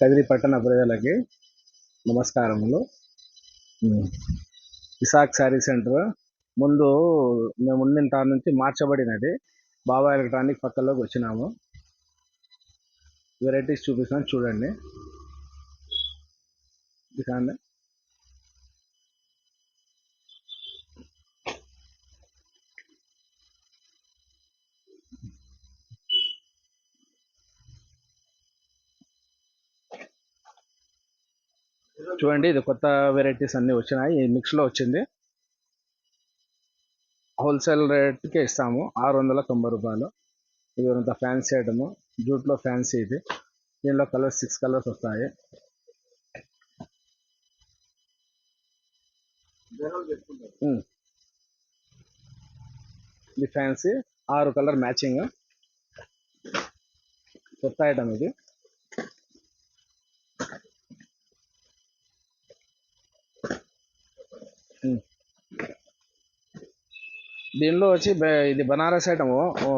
కదిరి పట్టణ ప్రజలకి నమస్కారములు. ఇసాక్ శారీ సెంటర్ ముందు మేము ఉన్న తా నుంచి మార్చబడినది. బాబా ఎలక్ట్రానిక్ పక్కలోకి వచ్చినాము. వెరైటీస్ చూపిస్తాను చూడండి. ఇక చూడండి ఇది కొత్త వెరైటీస్ అన్ని వచ్చినాయి. ఈ మిక్స్లో వచ్చింది. హోల్సేల్ రేట్కే ఇస్తాము. ఆరు వందల తొంభై రూపాయలు. ఇది అంత ఫ్యాన్సీ ఐటమ్ జూట్లో ఫ్యాన్సీ ఇది. దీనిలో కలర్స్ సిక్స్ కలర్స్ వస్తాయి. Hmm. ఇది ఫ్యాన్సీ ఆరు కలర్ మ్యాచింగ్ కొత్త ఐటమ్ ఇది. దీనిలో వచ్చి ఇది బనారస్ ఐటమ్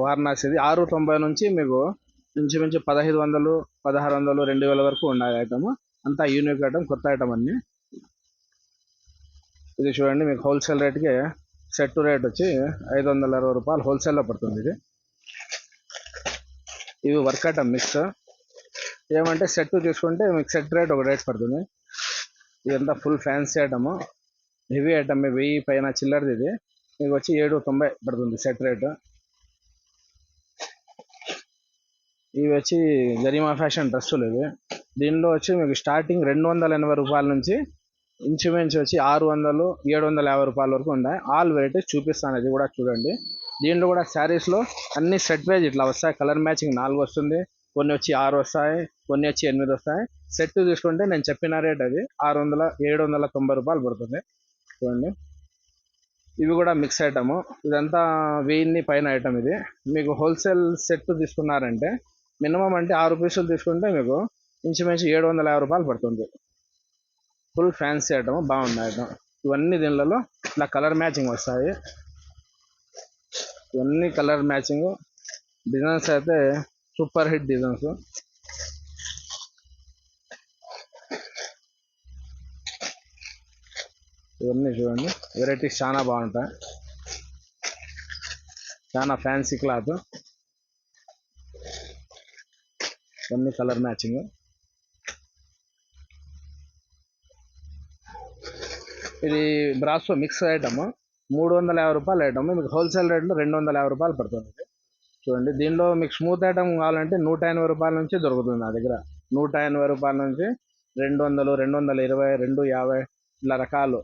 వారణాసిది. ఆరు తొంభై నుంచి మీకు ఇంచుమించు పదహైదు వందలు పదహారు వందలు రెండు వేల వరకు ఉన్నాయి ఐటమ్. అంతా యూనిక్ ఐటమ్ కొత్త ఐటమ్ అన్ని. ఇది చూడండి మీకు హోల్సేల్ రేట్కి సెట్ రేట్ వచ్చి ఐదు వందల అరవై రూపాయలు హోల్సేల్లో పడుతుంది ఇది. ఇవి వర్క్ ఐటమ్ మిక్స్ ఏమంటే సెట్ తీసుకుంటే మీకు సెట్ రేట్ ఒక రేట్ పడుతుంది. ఇదంతా full fancy item heavy item వెయ్యి పైన చిల్లరది ఇది. మీకు వచ్చి ఏడు తొంభై పడుతుంది సెట్ రేటు ఇవి వచ్చి గరిమా ఫ్యాషన్ డ్రెస్సులు ఇవి. దీనిలో వచ్చి మీకు స్టార్టింగ్ రెండు వందల ఎనభై రూపాయల నుంచి ఇంచుమించు వచ్చి ఆరు వందలు ఏడు వందల యాభై రూపాయల వరకు ఉన్నాయి. ఆల్ వెరైటీస్ చూపిస్తాను అది కూడా చూడండి. దీంట్లో కూడా శారీస్లో అన్ని సెట్ వైజ్ ఇట్లా వస్తాయి. కలర్ మ్యాచింగ్ నాలుగు వస్తుంది. కొన్ని వచ్చి ఆరు వస్తాయి కొన్ని వచ్చి ఎనిమిది వస్తాయి. సెట్ తీసుకుంటే నేను చెప్పిన రేట్ అది ఆరు వందల ఏడు వందల తొంభై రూపాయలు పడుతుంది. చూడండి. ఇవి కూడా మిక్స్ ఐటము ఇదంతా వెయ్యిన్ని పైన ఐటమ్ ఇది. మీకు హోల్సేల్ సెట్ తీసుకున్నారంటే మినిమం అంటే ఆరు పీసులు తీసుకుంటే మీకు ఇంచుమించు ఏడు వందల యాభై రూపాయలు పడుతుంది. ఫుల్ ఫ్యాన్సీ ఐటమ్ బాగుంది ఐటమ్ ఇవన్నీ దీనిలలో ఇట్లా కలర్ మ్యాచింగ్ వస్తాయి. ఇవన్నీ కలర్ మ్యాచింగ్ డిజైన్స్ అయితే సూపర్ హిట్ డిజైన్స్ ఇవన్నీ చూడండి. వెరైటీస్ చాలా బాగుంటాయి. చాలా ఫ్యాన్సీ క్లాత్ ఇవన్నీ కలర్ మ్యాచింగ్ ఇది బ్రాసో మిక్స్ ఐటమ్ మూడు వందల యాభై రూపాయలు ఐటమ్ మీకు హోల్సేల్ రేట్లో రెండు వందల యాభై రూపాయలు పడుతుంది. చూడండి. దీనిలో మీకు స్మూత్ ఐటమ్ కావాలంటే నూట ఎనభై రూపాయల నుంచి దొరుకుతుంది నా దగ్గర. నూట ఎనభై రూపాయల నుంచి రెండు వందలు రెండు వందల ఇరవై రెండు యాభై ఇలా రకాలు.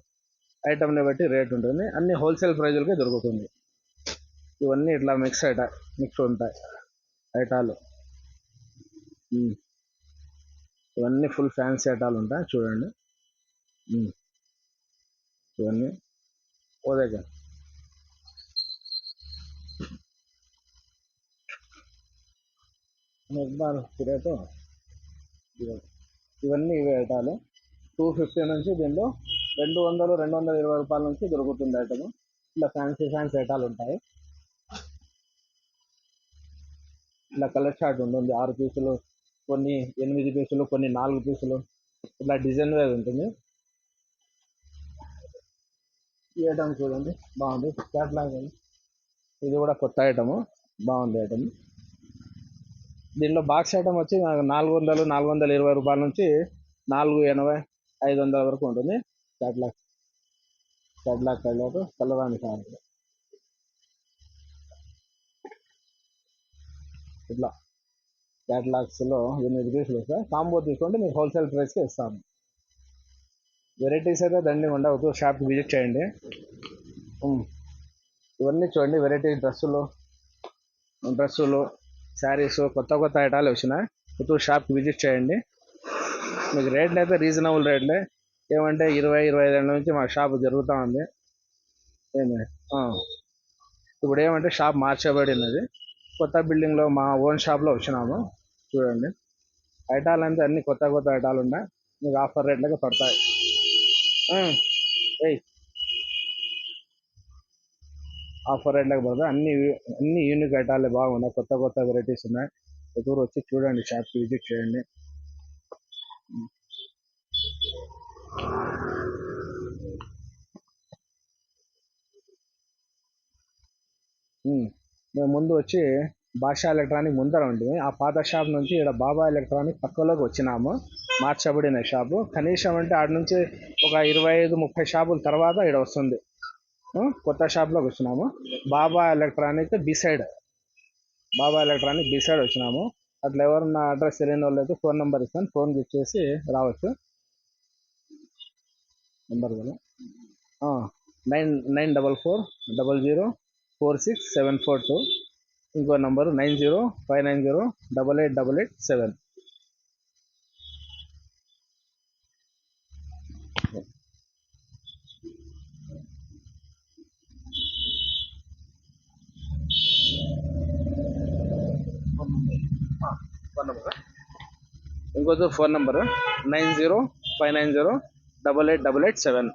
ఐటమ్ని బట్టి రేట్ ఉంటుంది. అన్ని హోల్సేల్ ప్రైజులకే దొరుకుతుంది. ఇవన్నీ ఇట్లా మిక్స్ ఐట మిక్స్ ఉంటాయి ఐటాలు. ఇవన్నీ ఫుల్ ఫ్యాన్సీ ఐటాలు ఉంటాయి. చూడండి. ఇవన్నీ. ఓదేగా నిర్మాణ రేటు ఇవన్నీ ఇవే ఐటాలు. టూ ఫిఫ్టీ నుంచి దీనిలో రెండు వందలు రెండు వందల ఇరవై రూపాయల నుంచి దొరుకుతుంది ఐటమ్. ఇలా ఫ్యాన్సీ ఫ్యాన్సీ ఐటాలు ఉంటాయి. ఇలా కలర్ షార్ట్ ఉంటుంది. ఆరు పీసులు కొన్ని ఎనిమిది పీసులు కొన్ని నాలుగు పీసులు. ఇలా డిజైన్ వేది ఉంటుంది. ఈ ఐటమ్ చూడండి. బాగుంది. క్యాట్లాగ్ ఇది కూడా కొత్త ఐటమ్ బాగుంది ఐటమ్ దీనిలో బాక్స్ ఐటమ్ వచ్చి నాకు నాలుగు వందలు నాలుగు వందల ఇరవై రూపాయల నుంచి నాలుగు ఎనభై ఐదు వందల వరకు ఉంటుంది. Catalogue catalogue colour colour sir ఇట్లా. క్యాటలాగ్స్లో ఎనిమిది పీసులు సార్ కాంబో తీసుకుంటే మీకు హోల్సేల్ ప్రైస్కి ఇస్తాము. వెరైటీస్ అయితే దండి ఉండవద్దు షాప్కి విజిట్ చేయండి. ఇవన్నీ చూడండి వెరైటీ డ్రెస్సులు డ్రెస్సులు శారీస్ కొత్త కొత్త ఐటాలు వచ్చినాయి. పుత్తూరు షాప్కి విజిట్ చేయండి. మీకు రేట్లు అయితే రీజనబుల్ రేట్లే ఏమంటే ఇరవై ఇరవై ఐదు ఏళ్ళ నుంచి మా షాప్ జరుగుతూ ఉంది. ఏంది? ఇప్పుడు ఏమంటే షాప్ మార్చబడినది కొత్త బిల్డింగ్లో మా ఓన్ షాప్లో వచ్చినాము. చూడండి. ఐటాలు అంతా అన్ని కొత్త కొత్త ఐటాలు ఉన్నాయి. మీకు ఆఫర్ రేట్లకు పడతాయి. ఏయ్. ఆఫర్ రేట్లకు పడతాయి. అన్ని అన్ని యూనిక్ ఐటాలు బాగున్నాయి. కొత్త కొత్త వెరైటీస్ ఉన్నాయి. ఎదురు వచ్చి చూడండి. షాప్కి విజిట్ చేయండి. మేము ముందు వచ్చి భాషా ఎలక్ట్రానిక్ ముందర ఉండి ఆ పాత షాప్ నుంచి ఇక్కడ బాబా ఎలక్ట్రానిక్ పక్కలోకి వచ్చినాము. మార్చబడిన షాపు. కనీసం అంటే ఆడ నుంచి ఒక ఇరవై ఐదు ముప్పై షాపుల తర్వాత ఇక్కడ వస్తుంది. కొత్త షాప్లోకి వచ్చినాము Baba electronic beside. Baba electronic beside వచ్చినాము. అట్లా నా అడ్రస్ తెలియని వాళ్ళు అయితే ఫోన్ నెంబర్ ఇస్తాను. ఫోన్ చేసి రావచ్చు. నెంబర్ కదా nine nine double four double zero four six seven four two ఇంకో number nine zero five nine zero double eight double eight seven phone number ఇంకొక phone number nine zero five nine zero double eight double eight seven.